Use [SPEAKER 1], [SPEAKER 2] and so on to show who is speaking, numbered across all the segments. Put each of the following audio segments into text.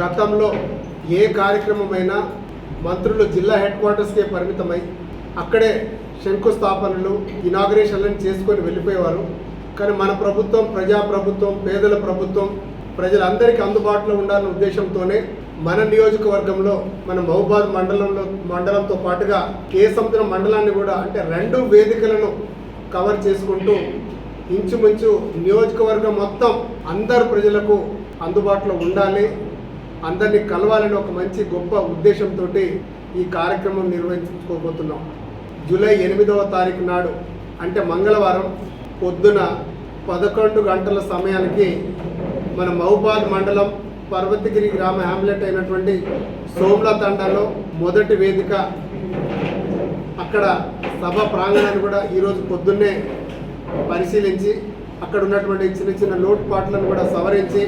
[SPEAKER 1] గతంలో ఏ కార్యక్రమమైనా మంత్రులు జిల్లా హెడ్ క్వార్టర్స్కే పరిమితమై అక్కడే శంకుస్థాపనలు ఇనాగ్రేషన్లను చేసుకొని వెళ్ళిపోయేవారు. కానీ మన ప్రభుత్వం ప్రజాప్రభుత్వం పేదల ప్రభుత్వం ప్రజలందరికీ అందుబాటులో ఉండాలనే ఉద్దేశంతోనే మన నియోజకవర్గంలో మన మహబాద్ మండలంలో మండలంతో పాటుగా కేసముద్రం మండలాన్ని కూడా అంటే రెండు వేదికలను కవర్ చేసుకుంటూ ఇంచుమించు నియోజకవర్గం మొత్తం అందరు ప్రజలకు అందుబాటులో ఉండాలి. అందరినీ కలవాలని ఒక మంచి గొప్ప ఉద్దేశంతో ఈ కార్యక్రమం నిర్వహించుకోబోతున్నాం. జూలై ఎనిమిదవ తారీఖు నాడు అంటే మంగళవారం పొద్దున పదకొండు గంటల సమయానికి మన మహుబాద్ మండలం పర్వతగిరి గ్రామ హ్యామ్లెట్ అయినటువంటి సోమ్లా తండాలో మొదటి వేదిక. అక్కడ సభ ప్రాంగణాన్ని కూడా ఈరోజు పొద్దున్నే పరిశీలించి అక్కడ ఉన్నటువంటి చిన్న చిన్న లోటుపాట్లను కూడా సవరించి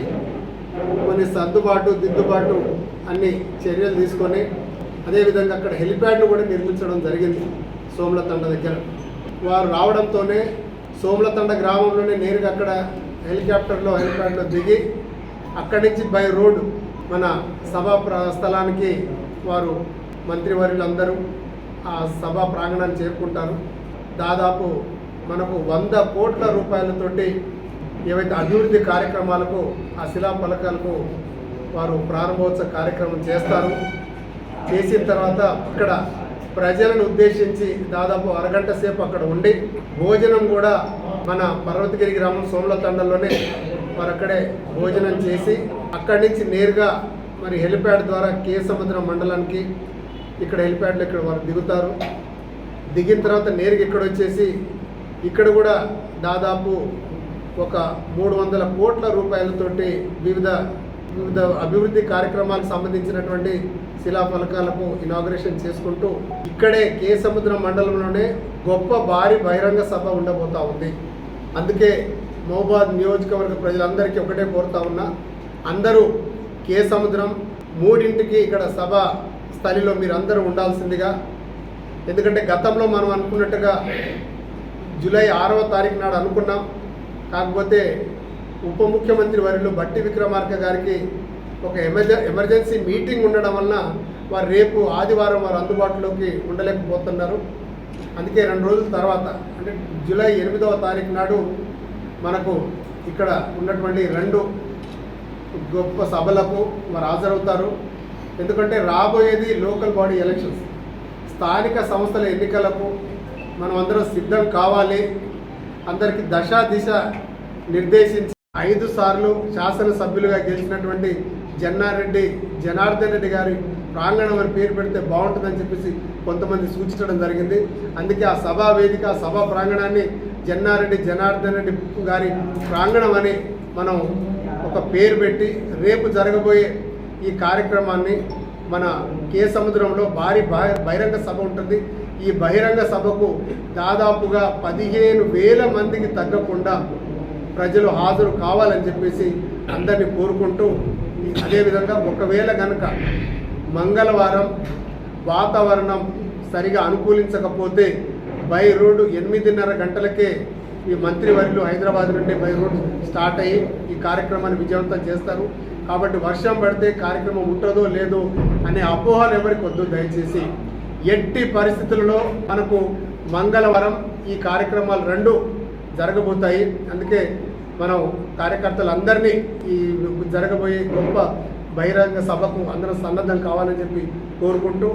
[SPEAKER 1] కొన్ని సర్దుబాటు దిద్దుబాటు అన్ని చర్యలు తీసుకొని అదేవిధంగా అక్కడ హెలిప్యాడ్ను కూడా నిర్మించడం జరిగింది సోమలతండ దగ్గర. వారు రావడంతోనే సోమలతండ గ్రామంలోనే నేరుగా అక్కడ హెలికాప్టర్లో హెలిప్యాడ్లో దిగి అక్కడి నుంచి బై రోడ్ మన సభా స్థలానికి వారు మంత్రివర్యులందరూ ఆ సభా ప్రాంగణాన్ని చేరుకుంటారు. దాదాపు మనకు వంద కోట్ల రూపాయలతోటి ఏవైతే అభివృద్ధి కార్యక్రమాలకు ఆ శిలా ఫలకాలకు వారు ప్రారంభోత్సవ కార్యక్రమం చేస్తారు. చేసిన తర్వాత ఇక్కడ ప్రజలను ఉద్దేశించి దాదాపు అరగంట సేపు అక్కడ ఉండి భోజనం కూడా మన పర్వతగిరి గ్రామం సోమలతండలోనే వారు అక్కడే భోజనం చేసి అక్కడి నుంచి నేరుగా మరి హెలిప్యాడ్ ద్వారా కే సముద్రం మండలానికి ఇక్కడ హెలిప్యాడ్లో ఇక్కడ వారు దిగుతారు. దిగిన తర్వాత నేరుగా ఇక్కడ వచ్చేసి ఇక్కడ కూడా దాదాపు ఒక మూడు వందల కోట్ల రూపాయలతోటి వివిధ వివిధ అభివృద్ధి కార్యక్రమాలకు సంబంధించినటువంటి శిలా ఫలకాలకు ఇనాగ్రేషన్ చేసుకుంటూ ఇక్కడే కే సముద్రం మండలంలోనే గొప్ప భారీ బహిరంగ సభ ఉండబోతా ఉంది. అందుకే మహబాద్ నియోజకవర్గ ప్రజలందరికీ ఒకటే కోరుతా ఉన్నా అందరూ కే సముద్రం మూడింటికి ఇక్కడ సభ స్థలిలో మీరందరూ ఉండాల్సిందిగా. ఎందుకంటే గతంలో మనం అనుకున్నట్టుగా జూలై ఆరవ తారీఖు నాడు అనుకున్నాం. కాకపోతే ఉప ముఖ్యమంత్రి వారిలో బట్టి విక్రమార్క గారికి ఒక ఎమర్జెన్ ఎమర్జెన్సీ మీటింగ్ ఉండడం వలన వారు రేపు ఆదివారం వారు అందుబాటులోకి ఉండలేకపోతున్నారు. అందుకే రెండు రోజుల తర్వాత అంటే జూలై ఎనిమిదవ తారీఖు నాడు మనకు ఇక్కడ ఉన్నటువంటి రెండు గొప్ప సభలకు వారు హాజరవుతారు. ఎందుకంటే రాబోయేది లోకల్ బాడీ ఎలక్షన్స్. స్థానిక సంస్థల ఎన్నికలకు మనం అందరం సిద్ధం కావాలి. అందరికీ దశ దిశ నిర్దేశించి ఐదు సార్లు శాసనసభ్యులుగా గెలిచినటువంటి జన్నారెడ్డి జనార్దన్ రెడ్డి గారి ప్రాంగణం అని పేరు పెడితే బాగుంటుందని చెప్పేసి కొంతమంది సూచించడం జరిగింది. అందుకే ఆ సభా వేదిక సభా ప్రాంగణాన్ని జన్నారెడ్డి జనార్దన్ రెడ్డి గారి ప్రాంగణం అని మనం ఒక పేరు పెట్టి రేపు జరగబోయే ఈ కార్యక్రమాన్ని మన కే సముద్రంలో భారీ బహిరంగ సభ ఉంటుంది. ఈ బహిరంగ సభకు దాదాపుగా పదిహేను వేల మందికి తగ్గకుండా ప్రజలు హాజరు కావాలని చెప్పేసి అందరినీ కోరుకుంటూ అదేవిధంగా ఒకవేళ కనుక మంగళవారం వాతావరణం సరిగా అనుకూలించకపోతే బై రోడ్డు ఎనిమిదిన్నర గంటలకే ఈ మంత్రివర్యులు హైదరాబాద్ నుండి బై రోడ్ స్టార్ట్ అయ్యి ఈ కార్యక్రమాన్ని విజయవంతం చేస్తారు. కాబట్టి వర్షం పడితే కార్యక్రమం ఉంటుందో లేదో అనే అపోహలు ఎవరికి వద్దు దయచేసి ఎట్టి పరిస్థితులలో మనకు మంగళవారం ఈ కార్యక్రమాలు రెండు జరగబోతాయి. అందుకే మనం కార్యకర్తలందరినీ ఈ జరగబోయే గొప్ప బహిరంగ సభకు అందరం సన్నద్ధం కావాలని చెప్పి కోరుకుంటూ